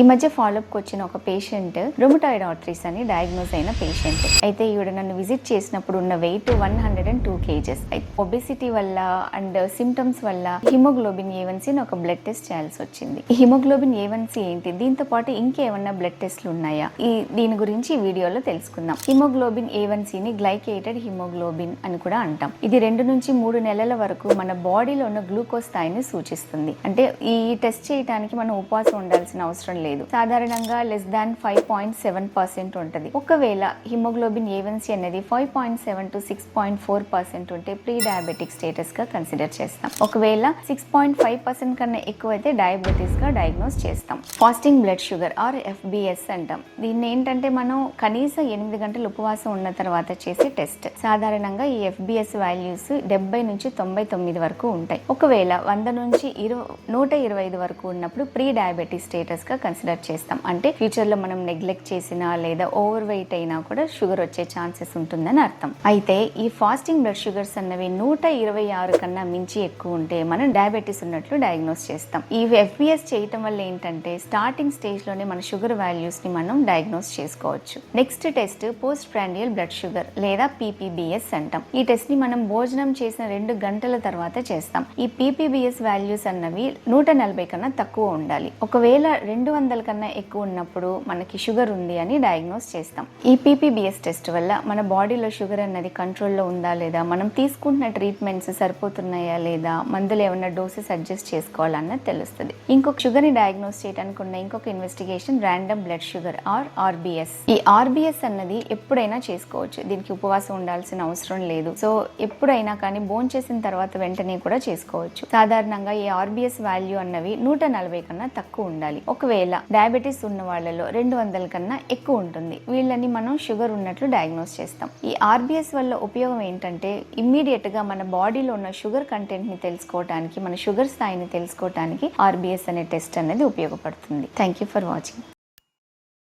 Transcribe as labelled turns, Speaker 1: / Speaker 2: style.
Speaker 1: ఈ మధ్య ఫాలోఅప్కి వచ్చిన ఒక పేషెంట్ రొమటాయిడ్ ఆర్టరీస్ అని డయాగ్నోస్ అయిన పేషెంట్ అయితే ఈవిడ నన్ను విజిట్ చేసినప్పుడు ఉన్న weight one hundred and two kgs obesity వల్ల అండ్ సిమ్టమ్స్ వల్ల హిమోగ్లోబిన్ ఏవన్సీ ఒక బ్లడ్ టెస్ట్ చేయాల్సి వచ్చింది. హిమోగ్లోబిన్ ఏవన్సీ ఏంటి? దీంతో పాటు ఇంకేమన్నా బ్లడ్ టెస్ట్లు ఉన్నాయా? ఈ దీని గురించి ఈ వీడియోలో తెలుసుకుందాం. హిమోగ్లోబిన్ ఏవన్సీని గ్లైకేటెడ్ హిమోగ్లోబిన్ అని కూడా అంటాం. ఇది రెండు నుంచి మూడు నెలల వరకు మన బాడీలో ఉన్న గ్లూకోజ్ స్థాయిని సూచిస్తుంది. అంటే ఈ టెస్ట్ చేయడానికి మనం ఉపవాసం ఉండాల్సిన అవసరం లేదు. సాధారణంగా less than five point seven percent ఉంటుంది. ఒకవేళ హిమోగ్లోబిన్ ఏవెన్సీ అనేది five point seven to six point four percent ఉంటే ప్రీ డయాబెటిక్ స్టేటస్గా కన్సిడర్ చేస్తాం. ఒకవేళ సిక్స్ పాయింట్ ఫైవ్ పర్సెంట్ కన్నా ఎక్కువైతే డయాబెటీస్గా డయాగ్నోస్ చేస్తాం. Fasting blood sugar or FBS అంటాం. దీన్ని ఏంటంటే మనం కనీసం ఎనిమిది గంటలు ఉపవాసం ఉన్న తర్వాత చేసే టెస్ట్ సాధారణంగా ఈ ఎఫ్బిఎస్ వాల్యూస్ డెబ్బై నుంచి తొంభై తొమ్మిది వరకు ఉంటాయి. ఒకవేళ వంద నుంచి ఇరవై నూట ఇరవై ఐదు వరకు ఉన్నప్పుడు ప్రీ డయాబెటీస్ స్టేటస్గా కన్సిడర్ చేస్తాం. అంటే ఫ్యూచర్లో మనం నెగ్లెక్ట్ చేసినా లేదా ఓవర్ వెయిట్ అయినా కూడా షుగర్ వచ్చే ఛాన్సెస్ ఉంటుందని అర్థం. అయితే ఈ ఫాస్టింగ్ బ్లడ్ షుగర్స్ అన్నవి నూట ఇరవై ఆరు కన్నా మించి ఎక్కువ ఉంటే మనం డయాబెటీస్ ఉన్నట్లు డయాగ్నోస్ చేస్తాం. ఈ ఎఫ్బిఎస్ చేయటం వల్ల ఏంటంటే స్టార్టింగ్ స్టేజ్లోనే మన షుగర్ వాల్యూస్ని మనం డయాగ్నోస్ చేసుకోవచ్చు. Next test post prandial blood sugar లేదా పీపీబీఎస్ అంటాం. ఈ టెస్ట్ని మనం భోజనం చేసిన రెండు గంటల తర్వాత చేస్తాం. ఈ పీపీబీఎస్ వాల్యూస్ అన్నవి నూట నలభై కన్నా తక్కువ ఉండాలి. ఒకవేళ రెండు వందల కన్నా ఎక్కువ ఉన్నప్పుడు మనకి షుగర్ ఉంది అని డయాగ్నోస్ చేస్తాం. ఈ పీపీబీఎస్ టెస్ట్ వల్ల మన బాడీలో షుగర్ అన్నది కంట్రోల్లో ఉందా లేదా మనం తీసుకుంటున్న ట్రీట్మెంట్స్ సరిపోతున్నాయా లేదా మందులు ఏమన్నా డోసెస్ అడ్జస్ట్ చేసుకోవాలన్నది తెలుస్తుంది. ఇంకొక షుగర్ని డయాగ్నోస్ చేయడానికి ఉన్న ఇంకొక investigation random blood sugar or RBS ఈ ఆర్బిఎస్ అన్నది ఎప్పుడైనా చేసుకోవచ్చు. దీనికి ఉపవాసం ఉండాల్సిన అవసరం లేదు. సో ఎప్పుడైనా కానీ బోన్ చేసిన తర్వాత వెంటనే కూడా చేసుకోవచ్చు. సాధారణంగా ఈ ఆర్బిఎస్ వాల్యూ అన్నవి నూట నలభై కన్నా తక్కువ ఉండాలి. ఒకవేళ డయాబెటీస్ ఉన్న వాళ్ళలో రెండు వందల కన్నా ఎక్కువ ఉంటుంది. వీళ్ళని మనం షుగర్ ఉన్నట్లు డయాగ్నోస్ చేస్తాం. ఈ ఆర్బిఎస్ వల్ల ఉపయోగం ఏంటంటే ఇమ్మీడియట్గా మన బాడీలో ఉన్న షుగర్ కంటెంట్ని తెలుసుకోవడానికి మన షుగర్ స్థాయిని తెలుసుకోవడానికి ఆర్బిఎస్ అనే టెస్ట్ అనేది ఉపయోగపడుతుంది. Thank you for watching.